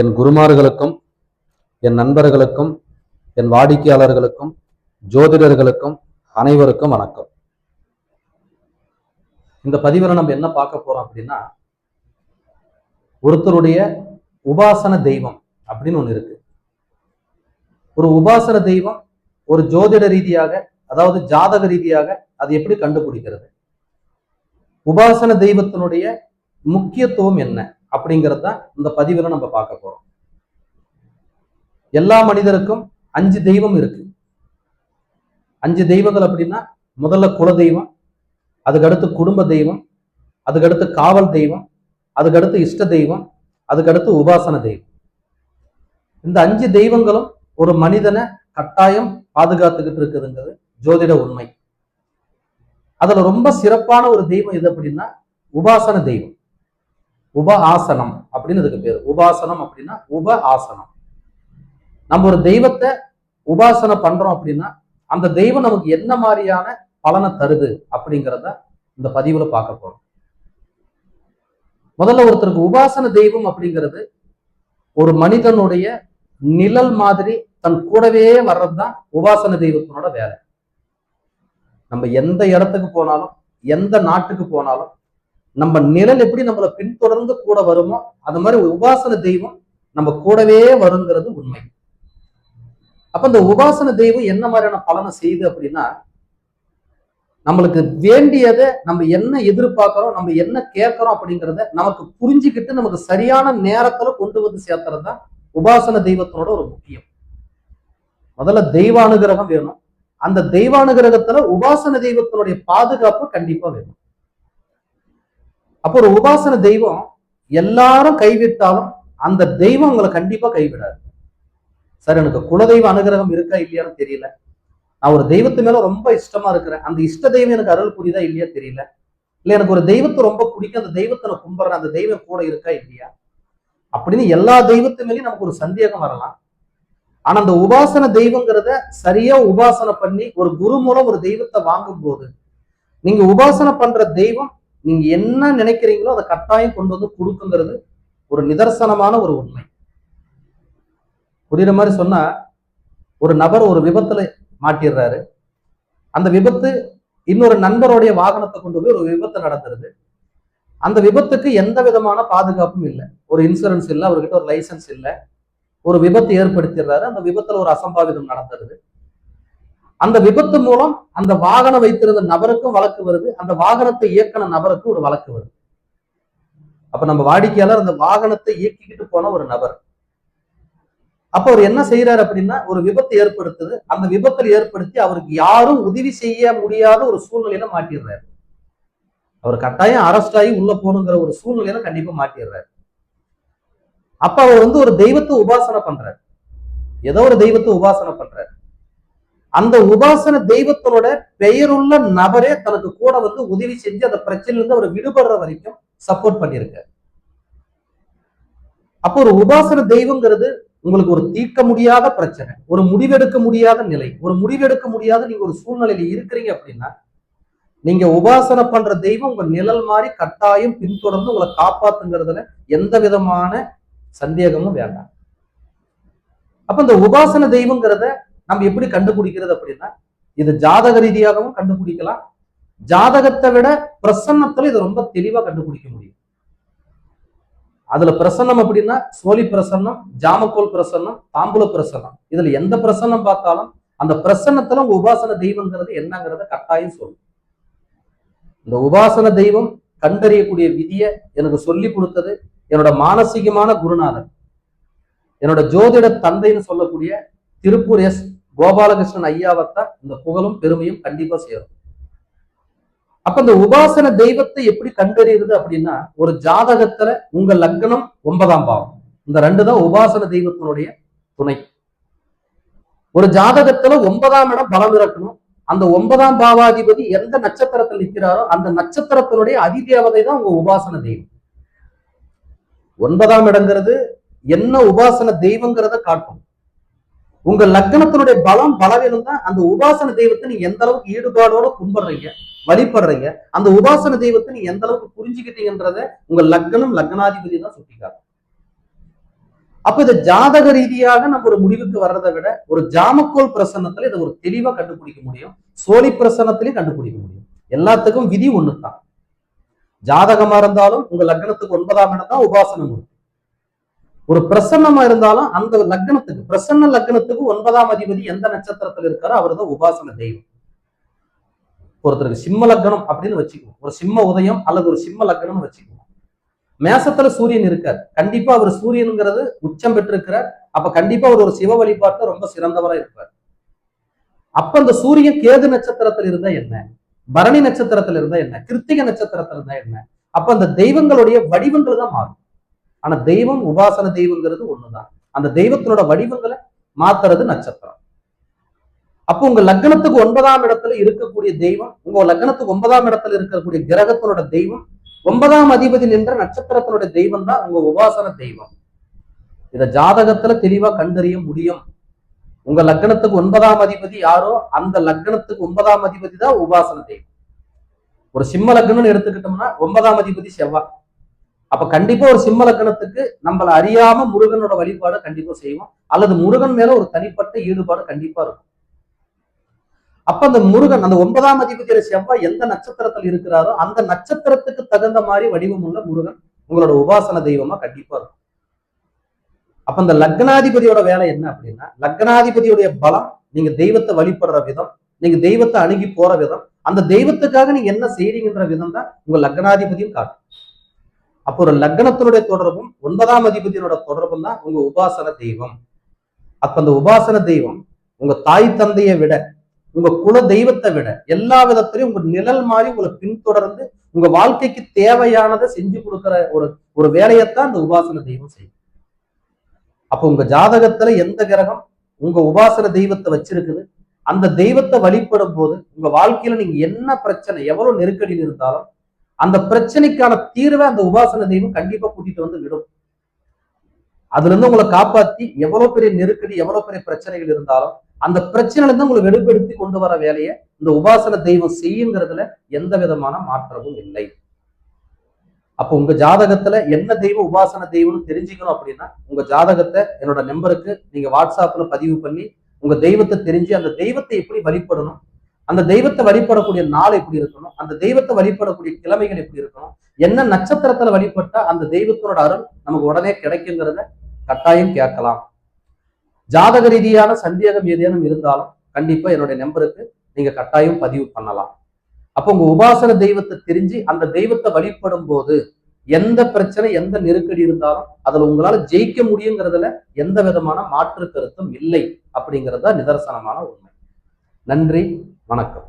என் குருமார்களுக்கும் என் நண்பர்களுக்கும் என் வாடிக்கையாளர்களுக்கும் ஜோதிடர்களுக்கும் அனைவருக்கும் வணக்கம். இந்த பதிவில் நம்ம என்ன பார்க்க போறோம் அப்படின்னா ஒருத்தருடைய உபாசன தெய்வம் அப்படின்னு ஒன்று இருக்கு. ஒரு உபாசன தெய்வம் ஒரு ஜோதிட ரீதியாக அதாவது ஜாதக ரீதியாக அது எப்படி கண்டுபிடிக்கிறது? உபாசன தெய்வத்தினுடைய முக்கியத்துவம் என்ன? அப்படிங்கிறத தான் இந்த பதிவில் நம்ம பார்க்க போறோம். எல்லா மனிதருக்கும் அஞ்சு தெய்வம் இருக்கு. அஞ்சு தெய்வங்கள் அப்படின்னா முதல்ல குல தெய்வம் அதுக்கடுத்து குடும்ப தெய்வம் அதுக்கடுத்து காவல் தெய்வம் அதுக்கடுத்து இஷ்ட தெய்வம் அதுக்கடுத்து உபாசன தெய்வம். இந்த அஞ்சு தெய்வங்களும் ஒரு மனிதனை கட்டாயம் பாதுகாத்துக்கிட்டு இருக்குதுங்கிறது ஜோதிட உண்மை. அதுல ரொம்ப சிறப்பான ஒரு தெய்வம் எது அப்படின்னா உபாசன தெய்வம். உப ஆசனம் அப்படின்னு இதுக்கு பேர். உபாசனம் அப்படின்னா உப ஆசனம் நம்ம ஒரு தெய்வத்தை உபாசனை பண்றோம் அப்படின்னா அந்த தெய்வம் நமக்கு என்ன மாதிரியான பலனை தருது அப்படிங்கிறத இந்த பதிவுல பார்க்க போறோம். முதல்ல ஒருத்தருக்கு உபாசன தெய்வம் அப்படிங்கிறது ஒரு மனிதனுடைய நிழல் மாதிரி தன் கூடவே வர்றது தான் உபாசன தெய்வத்தினோட வேலை. நம்ம எந்த இடத்துக்கு போனாலும் எந்த நாட்டுக்கு போனாலும் நம்ம நிழல் எப்படி நம்மளை பின்தொடர்ந்து கூட வருமோ அது மாதிரி உபாசன தெய்வம் நம்ம கூடவே வருங்கிறது உண்மை. அப்ப இந்த உபாசன தெய்வம் என்ன மாதிரியான பலனை செய்யுது அப்படின்னா நம்மளுக்கு வேண்டியதை நம்ம என்ன எதிர்பார்க்கிறோம் நம்ம என்ன கேட்கிறோம் அப்படிங்கிறத நமக்கு புரிஞ்சுக்கிட்டு நமக்கு சரியான நேரத்துல கொண்டு வந்து சேர்த்துறது தான் உபாசன தெய்வத்தினோட ஒரு முக்கியம். முதல்ல தெய்வானுகிரகம் வேணும். அந்த தெய்வானுகிரகத்துல உபாசன தெய்வத்தினுடைய பாதுகாப்பு கண்டிப்பா வேணும். அப்போ ஒரு உபாசன தெய்வம் எல்லாரும் கைவிட்டாலும் அந்த தெய்வம் உங்களை கண்டிப்பா கைவிடாது. சார் எனக்கு குலதெய்வ அனுகிரகம் இருக்கா இல்லையான்னு தெரியல. நான் ஒரு தெய்வத்து மேல ரொம்ப இஷ்டமா இருக்கிறேன். அந்த இஷ்ட தெய்வம் எனக்கு அருள் புரியுதா இல்லையா தெரியல. இல்ல எனக்கு ஒரு தெய்வத்தை ரொம்ப பிடிக்கும். அந்த தெய்வத்தை நான் கும்பிட்றேன். அந்த தெய்வம் கூட இருக்கா இல்லையா? அப்படின்னு எல்லா தெய்வத்து மேலேயும் நமக்கு ஒரு சந்தேகம் வரலாம். ஆனா அந்த உபாசன தெய்வங்கிறத சரியா உபாசனை பண்ணி ஒரு குரு மூலம் ஒரு தெய்வத்தை வாங்கும் போது நீங்க உபாசனை பண்ற தெய்வம் நீங்க என்ன நினைக்கிறீங்களோ அதை கட்டாயம் கொண்டு வந்து கொடுக்குங்கிறது ஒரு நிதர்சனமான ஒரு உண்மை. புரியுற மாதிரி சொன்னா ஒரு நபர் ஒரு விபத்துல மாட்டிடுறாரு. அந்த விபத்து இன்னொரு நண்பருடைய வாகனத்தை கொண்டு போய் ஒரு விபத்து நடத்துறது அந்த விபத்துக்கு எந்த விதமான பாதுகாப்பும் இல்லை. ஒரு இன்சூரன்ஸ் இல்லை அவர்கிட்ட ஒரு லைசன்ஸ் இல்லை. ஒரு விபத்து ஏற்படுத்திடுறாரு. அந்த விபத்துல ஒரு அசம்பாவிதம் நடந்துருது. அந்த விபத்து மூலம் அந்த வாகனம் வைத்திருந்த நபருக்கும் வழக்கு வருது. அந்த வாகனத்தை இயக்கின நபருக்கும் ஒரு வழக்கு வருது. அப்ப நம்ம வாடிக்கையாளர் அந்த வாகனத்தை இயக்கிக்கிட்டு போன ஒரு நபர். அப்ப அவர் என்ன செய்யறாரு அப்படின்னா ஒரு விபத்து ஏற்படுத்துது. அந்த விபத்தில் ஏற்படுத்தி அவருக்கு யாரும் உதவி செய்ய முடியாத ஒரு சூழ்நிலையில மாட்டிடுறாரு. அவர் கட்டாயம் அரெஸ்ட் ஆகி உள்ள போகணுங்கிற ஒரு சூழ்நிலையில கண்டிப்பா மாட்டிடுறாரு. அப்ப அவர் வந்து ஒரு தெய்வத்தை உபாசனை பண்றாரு. ஏதோ ஒரு தெய்வத்தை உபாசனை பண்றாரு. அந்த உபாசன தெய்வத்தோட பெயருள்ள நபரே தனக்கு கூட வந்து உதவி செஞ்சு அந்த பிரச்சனையிலிருந்து அவர் விடுபடுற வரைக்கும் சப்போர்ட் பண்ணியிருக்காரு. அப்போ ஒரு உபாசன தெய்வங்கிறது உங்களுக்கு ஒரு தீர்க்க முடியாத பிரச்சனை ஒரு முடிவெடுக்க முடியாத நிலை ஒரு முடிவெடுக்க முடியாத நீங்க ஒரு சூழ்நிலையில இருக்கிறீங்க அப்படின்னா நீங்க உபாசனை பண்ற தெய்வம் உங்க நிழல் மாதிரி கட்டாயம் பின்தொடர்ந்து உங்களை காப்பாத்துங்கிறதுல எந்த விதமான சந்தேகமும் வேண்டாம். அப்ப இந்த உபாசன தெய்வங்கிறத நம்ம எப்படி கண்டுபிடிக்கிறது அப்படின்னா இது ஜாதக ரீதியாகவும் கண்டுபிடிக்கலாம். ஜாதகத்தை விட பிரசன்னத்துல இதை ரொம்ப தெளிவா கண்டுபிடிக்க முடியும். அதுல பிரசன்னம் அப்படின்னா சோழி பிரசன்னம் ஜாமக்கோல் பிரசன்னம் தாம்பூல பிரசன்னம். இதுல எந்த பிரசன்னம் பார்த்தாலும் அந்த பிரசன்னத்துல உபாசன தெய்வங்கிறது என்னங்கிறத கட்டாயம் சொல்லும் இந்த உபாசன தெய்வம் கண்டறியக்கூடிய விதியை எனக்கு சொல்லி கொடுத்தது என்னோட மானசீகமான குருநாதன். என்னோட ஜோதிட தந்தைன்னு சொல்லக்கூடிய திருப்பூர் எஸ் கோபாலகிருஷ்ணன் ஐயாவைத்தான் இந்த புகழும் பெருமையும் கண்டிப்பா சேரும். அப்ப இந்த உபாசன தெய்வத்தை எப்படி கண்டறியுது அப்படின்னா ஒரு ஜாதகத்துல உங்க லக்னம் ஒன்பதாம் பாவம். இந்த ரெண்டு தான் உபாசன தெய்வத்தினுடைய துணை. ஒரு ஜாதகத்துல ஒன்பதாம் இடம் பலம் இறக்கணும். அந்த ஒன்பதாம் பாவாதிபதி எந்த நட்சத்திரத்தில் நிற்கிறாரோ அந்த நட்சத்திரத்தினுடைய அதிதேவதை தான் உங்க உபாசன தெய்வம். ஒன்பதாம் இடங்கிறது என்ன உபாசன தெய்வங்கிறத காட்டும். உங்க லக்னத்தினுடைய பலம் பலவீனம் தான் அந்த உபாசன தெய்வத்தை நீங்க எந்த அளவுக்கு ஈடுபாடோட கும்பிடுறீங்க வழிபடுறீங்க அந்த உபாசன தெய்வத்தை நீங்க எந்த அளவுக்கு புரிஞ்சுக்கிட்டீங்கன்றத உங்க லக்னம் லக்னாதிபதி தான் சுட்டிக்காட்டும். அப்ப இது ஜாதக ரீதியாக நம்ம ஒரு முடிவுக்கு வர்றதை விட ஒரு ஜாமக்கோல் பிரசன்னத்துல இதை ஒரு தெளிவா கண்டுபிடிக்க முடியும். சோழி பிரசன்னத்திலையும் கண்டுபிடிக்க முடியும். எல்லாத்துக்கும் விதி ஒண்ணுதான். ஜாதகமா இருந்தாலும் உங்க லக்னத்துக்கு ஒன்பதாம் இடம் தான் உபாசனம் இருக்கு ஒரு பிரசன்னமா இருந்தாலும் அந்த லக்னத்துக்கு பிரசன்ன லக்னத்துக்கு ஒன்பதாம் அதிபதி எந்த நட்சத்திரத்துல இருக்காரோ அவர் தான் உபாசன தெய்வம். ஒருத்தருக்கு சிம்ம லக்னம் அப்படின்னு வச்சுக்குவோம். ஒரு சிம்ம உதயம் அல்லது ஒரு சிம்ம லக்னம்னு வச்சுக்குவோம். மேசத்துல சூரியன் இருக்கார். கண்டிப்பா அவர் சூரியனுங்கிறது உச்சம் பெற்றிருக்கிறார். அப்ப கண்டிப்பா அவர் ஒரு சிவ வழிபாட்டுல ரொம்ப சிறந்தவரா இருப்பார். அப்ப அந்த சூரியன் கேது நட்சத்திரத்துல இருந்தா என்ன? பரணி நட்சத்திரத்துல இருந்தா என்ன? கிருத்திக நட்சத்திரத்துல இருந்தா என்ன? அப்ப அந்த தெய்வங்களுடைய வடிவங்கள் தான் மாறும். ஆனா தெய்வம் உபாசன தெய்வங்கிறது ஒண்ணுதான். அந்த தெய்வத்தினோட வடிவங்களை மாத்துறது நட்சத்திரம். அப்போ உங்க லக்னத்துக்கு ஒன்பதாம் இடத்துல இருக்கக்கூடிய தெய்வம் உங்க லக்னத்துக்கு ஒன்பதாம் இடத்துல இருக்கக்கூடிய கிரகத்தினோட தெய்வம் ஒன்பதாம் அதிபதி நின்ற நட்சத்திரத்தினுடைய தெய்வம் தான் உங்க உபாசன தெய்வம். இத ஜாதகத்துல தெளிவா கண்டறிய முடியும். உங்க லக்னத்துக்கு ஒன்பதாம் அதிபதி யாரோ அந்த லக்னத்துக்கு ஒன்பதாம் அதிபதி தான் உபாசன தெய்வம். ஒரு சிம்ம லக்னம்னு எடுத்துக்கிட்டோம்னா ஒன்பதாம் அதிபதி செவ்வாய் அப்ப கண்டிப்பா ஒரு சிம்ம லக்கணத்துக்கு நம்மள அறியாம முருகனோட வழிபாடை கண்டிப்பா செய்வோம். அல்லது முருகன் மேல ஒரு தனிப்பட்ட ஈடுபாடு கண்டிப்பா இருக்கும். அப்ப அந்த முருகன் அந்த ஒன்பதாம் அதிபதியில செவ்வாய் எந்த நட்சத்திரத்தில் இருக்கிறாரோ அந்த நட்சத்திரத்துக்கு தகுந்த மாதிரி வடிவம் உள்ள முருகன் உங்களோட உபாசன தெய்வமா கண்டிப்பா இருக்கும். அப்ப அந்த லக்னாதிபதியோட வேலை என்ன அப்படின்னா லக்னாதிபதியுடைய பலம் நீங்க தெய்வத்தை வழிபடுற விதம் நீங்க தெய்வத்தை அணுகி போற விதம் அந்த தெய்வத்துக்காக நீங்க என்ன செய்றீங்கன்ற விதம் தான் உங்க லக்னாதிபதியும் காட்டும். அப்போ ஒரு லக்னத்தினுடைய தொடர்பும் ஒன்பதாம் அதிபதியோட தொடர்பும் தான் உங்க உபாசன தெய்வம். அப்ப அந்த உபாசன தெய்வம் உங்க தாய் தந்தையை விட உங்க குல தெய்வத்தை விட எல்லா விதத்திலையும் உங்க நிழல் மாதிரி உங்களை பின்தொடர்ந்து உங்க வாழ்க்கைக்கு தேவையானதை செஞ்சு கொடுக்கிற ஒரு ஒரு வேலையைத்தான் அந்த உபாசன தெய்வம் செய்யும். அப்ப உங்க ஜாதகத்துல எந்த கிரகம் உங்க உபாசன தெய்வத்தை வச்சிருக்குது அந்த தெய்வத்தை வழிபடும் போது உங்க வாழ்க்கையில நீங்க என்ன பிரச்சனை எவ்வளவு நெருக்கடியில் இருந்தாலும் அந்த பிரச்சனைக்கான தீர்வை அந்த உபாசன தெய்வம் கண்டிப்பா கூட்டிட்டு வந்து விடும். அதுல இருந்து உங்களை காப்பாத்தி எவ்வளவு பெரிய நெருக்கடி எவ்வளவு பெரிய பிரச்சனைகள் இருந்தாலும் அந்த பிரச்சனையில இருந்து உங்களை வெளிப்படுத்தி கொண்டு வர வேலையை இந்த உபாசன தெய்வம் செய்யுங்கிறதுல எந்த விதமான மாற்றமும் இல்லை. அப்போ உங்க ஜாதகத்துல என்ன தெய்வம் உபாசன தெய்வம்னு தெரிஞ்சுக்கணும் அப்படின்னா உங்க ஜாதகத்தை என்னோட நம்பருக்கு நீங்க வாட்ஸ்அப்ல பதிவு பண்ணி உங்க தெய்வத்தை தெரிஞ்சு அந்த தெய்வத்தை எப்படி வழிபடணும் அந்த தெய்வத்தை வழிபடக்கூடிய நாள் எப்படி இருக்கணும்? அந்த தெய்வத்தை வழிபடக்கூடிய கிழமைகள் எப்படி இருக்கணும்? என்ன நட்சத்திரத்துல வழிபட்டா அந்த தெய்வத்தோட அருள் நமக்கு உடனே கிடைக்குங்கிறத கட்டாயம் கேட்கலாம். ஜாதக ரீதியான சந்தேகம் ஏதேனும் இருந்தாலும் கண்டிப்பா என்னுடைய நம்பருக்கு நீங்க கட்டாயம் பதிவு பண்ணலாம். அப்போ உங்க உபாசன தெய்வத்தை தெரிஞ்சு அந்த தெய்வத்தை வழிபடும் போது எந்த பிரச்சனை எந்த நெருக்கடி இருந்தாலும் அதுல உங்களால ஜெயிக்க முடியுங்கிறதுல எந்த விதமான மாற்று கருத்தும் இல்லை அப்படிங்கிறது நிதர்சனமான உண்மை. நன்றி வணக்கம்.